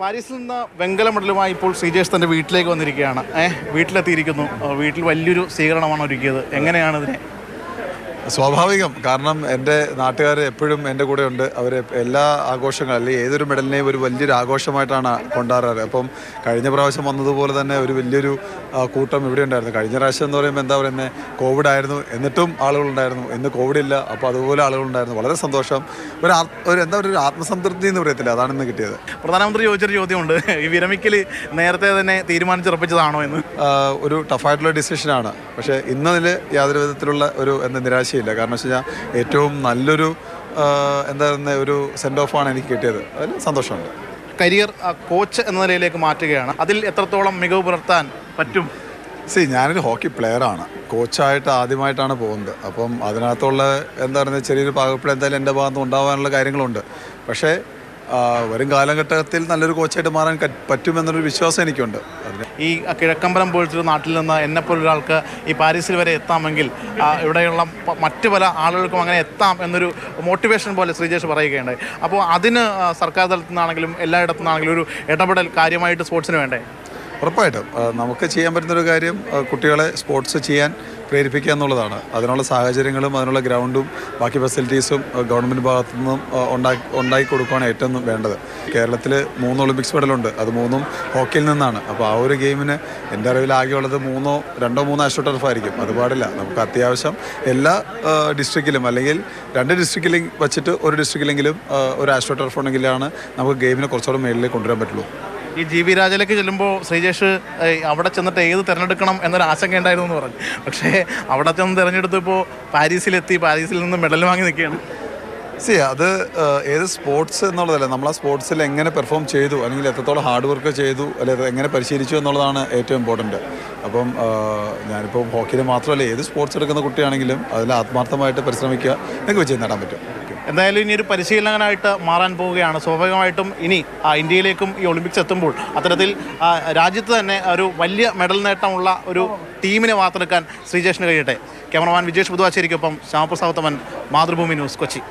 പാരീസിൽ നിന്ന് വെങ്കല മെഡലുമായി ഇപ്പോൾ ശ്രീജേഷ് തന്റെ വീട്ടിലേക്ക് വന്നിരിക്കുകയാണ്. ഏഹ് വീട്ടിലെത്തിയിരിക്കുന്നു. വീട്ടിൽ വലിയൊരു സ്വീകരണമാണ് ഒരുക്കിയത്. എങ്ങനെയാണ് ഇതിനെ സ്വാഭാവികം. കാരണം എന്റെ നാട്ടുകാർ എപ്പോഴും എന്റെ കൂടെ ഉണ്ട്. അവർ എല്ലാ ആഘോഷങ്ങളും അല്ലെങ്കിൽ ഏതൊരു മെഡലിനെയും ഒരു വലിയൊരു ആഘോഷമായിട്ടാണ് കൊണ്ടാടാറ്. അപ്പം കഴിഞ്ഞ പ്രാവശ്യം വന്നതുപോലെ തന്നെ ഒരു വലിയൊരു കൂട്ടം ഇവിടെ ഉണ്ടായിരുന്നു. കഴിഞ്ഞ പ്രാവശ്യം എന്ന് പറയുമ്പോൾ എന്താ പറയുന്നത് കോവിഡ് ആയിരുന്നു. എന്നിട്ടും ആളുകളുണ്ടായിരുന്നു. ഇന്ന് കോവിഡ് ഇല്ല. അപ്പോൾ അതുപോലെ ആളുകളുണ്ടായിരുന്നു. വളരെ സന്തോഷം. ഒരു ഒരു എന്താ പറയുക ഒരു ആത്മസംതൃപ്തി എന്ന് പറയത്തില്ല. അതാണ് ഇന്ന് കിട്ടിയത്. പ്രധാനമന്ത്രി ചോദിച്ചൊരു ചോദ്യമുണ്ട്. ഈ വിരമിക്കൽ നേരത്തെ തന്നെ തീരുമാനിച്ചുറപ്പിച്ചതാണോ എന്ന്? ഒരു ടഫായിട്ടുള്ള ഡിസിഷനാണ്. പക്ഷേ ഇന്നതിൽ യാതൊരു വിധത്തിലുള്ള ഒരു എന്താ നിരാശയില്ല കാരണം വെച്ച് കഴിഞ്ഞാൽ ഏറ്റവും നല്ലൊരു എന്തായിരുന്ന ഒരു സെൻഡ് ഓഫാണ് എനിക്ക് കിട്ടിയത്. അതിൽ സന്തോഷമുണ്ട്. കരിയർ കോച്ച് എന്ന നിലയിലേക്ക് മാറ്റുകയാണ്. അതിൽ എത്രത്തോളം മികവ് പുലർത്താൻ പറ്റും? സി ഞാനൊരു ഹോക്കി പ്ലെയറാണ് കോച്ചായിട്ട് ആദ്യമായിട്ടാണ് പോകുന്നത്. അപ്പം അതിനകത്തുള്ള എന്താ പറയുക ചെറിയൊരു പാകപ്പിഴ എന്തായാലും എന്റെ ഭാഗത്ത് ഉണ്ടാകാനുള്ള കാര്യങ്ങളുണ്ട്. പക്ഷേ വരും കാലഘട്ടത്തിൽ നല്ലൊരു കോച്ചായിട്ട് മാറാൻ പറ്റുമെന്നൊരു വിശ്വാസം എനിക്കുണ്ട്. ഈ കിഴക്കമ്പലം പോലത്തെ നാട്ടിൽ നിന്ന് എന്നെ പോലൊരാൾക്ക് ഈ പാരീസിൽ വരെ എത്താമെങ്കിൽ ഇവിടെയുള്ള മറ്റു പല ആളുകൾക്കും അങ്ങനെ എത്താം എന്നൊരു മോട്ടിവേഷൻ പോലെ ശ്രീജേഷ് പറയുകയുണ്ടായി. അപ്പോൾ അതിന് സർക്കാർ തലത്തിൽ നിന്നാണെങ്കിലും എല്ലായിടത്തു നിന്നാണെങ്കിലും ഒരു ഇടപെടൽ കാര്യമായിട്ട് സ്പോർട്സിന് വേണ്ടേ? ഉറപ്പായിട്ടും. നമുക്ക് ചെയ്യാൻ പറ്റുന്നൊരു കാര്യം കുട്ടികളെ സ്പോർട്സ് ചെയ്യാൻ പ്രേരിപ്പിക്കുക എന്നുള്ളതാണ്. അതിനുള്ള സാഹചര്യങ്ങളും അതിനുള്ള ഗ്രൗണ്ടും ബാക്കി ഫെസിലിറ്റീസും ഗവൺമെന്റ് ഭാഗത്തു നിന്നും ഉണ്ടാക്കി ഉണ്ടാക്കി കൊടുക്കുകയാണ് ഏറ്റവും വേണ്ടത്. കേരളത്തിൽ മൂന്ന് ഒളിമ്പിക്സ് മെഡലുണ്ട്. അത് മൂന്നും ഹോക്കിയിൽ നിന്നാണ്. അപ്പോൾ ആ ഒരു ഗെയിമിന് എന്റെ അറിവിൽ ആകെയുള്ളത് മൂന്നോ രണ്ടോ മൂന്നോ ആസ്ട്രോ ടർഫായിരിക്കും അത് പാടില്ല. നമുക്ക് അത്യാവശ്യം എല്ലാ ഡിസ്ട്രിക്റ്റിലും അല്ലെങ്കിൽ രണ്ട് ഡിസ്ട്രിക്റ്റിലും വെച്ചിട്ട് ഒരു ഡിസ്ട്രിക്റ്റിലെങ്കിലും ഒരു ആസ്ട്രോ ടർഫ് ഉണ്ടെങ്കിലാണ് നമുക്ക് ഗെയിമിനെ കുറച്ചുകൂടെ മേളിലേക്ക് കൊണ്ടുവരാൻ പറ്റുള്ളൂ. ഈ ജി വി രാജയിലേക്ക് ചെല്ലുമ്പോൾ ശ്രീജേഷ് അവിടെ ചെന്നിട്ട് ഏത് തിരഞ്ഞെടുക്കണം എന്നൊരു ആശങ്ക ഉണ്ടായിരുന്നു എന്ന് പറഞ്ഞു. പക്ഷേ അവിടെ ചെന്ന് തിരഞ്ഞെടുത്തപ്പോൾ പാരീസിലെത്തി പാരീസിൽ നിന്ന് മെഡൽ വാങ്ങി നിൽക്കുകയാണ്. സി അത് ഏത് സ്പോർട്സ് എന്നുള്ളതല്ല. നമ്മൾ ആ സ്പോർട്സിൽ എങ്ങനെ പെർഫോം ചെയ്തു അല്ലെങ്കിൽ എത്രത്തോളം ഹാർഡ് വർക്ക് ചെയ്തു അല്ലെങ്കിൽ എങ്ങനെ പരിശീലിച്ചു എന്നുള്ളതാണ് ഏറ്റവും ഇമ്പോർട്ടന്റ് അപ്പം ഞാനിപ്പോൾ ഹോക്കിയിൽ മാത്രമല്ല ഏത് സ്പോർട്സ് എടുക്കുന്ന കുട്ടിയാണെങ്കിലും അതിൽ ആത്മാർത്ഥമായിട്ട് പരിശ്രമിക്കുക നിങ്ങൾക്ക് വിജയം നേടാൻ പറ്റും. എന്തായാലും ഇനി ഒരു പരിശീലകനായിട്ട് മാറാൻ പോവുകയാണ്. സ്വാഭാവികമായിട്ടും ഇനി ഇന്ത്യയിലേക്കും ഈ ഒളിമ്പിക്സ് എത്തുമ്പോൾ അത്തരത്തിൽ രാജ്യത്ത് തന്നെ ഒരു വലിയ മെഡൽ നേട്ടമുള്ള ഒരു ടീമിനെ വാർത്തെടുക്കാൻ ശ്രീജേഷിന് കഴിയട്ടെ. ക്യാമറമാൻ വിജേഷ് ബുധവാച്ചേരിക്കൊപ്പം ശ്യാമപ്രസാദ് തമൻ മാതൃഭൂമി ന്യൂസ് കൊച്ചി.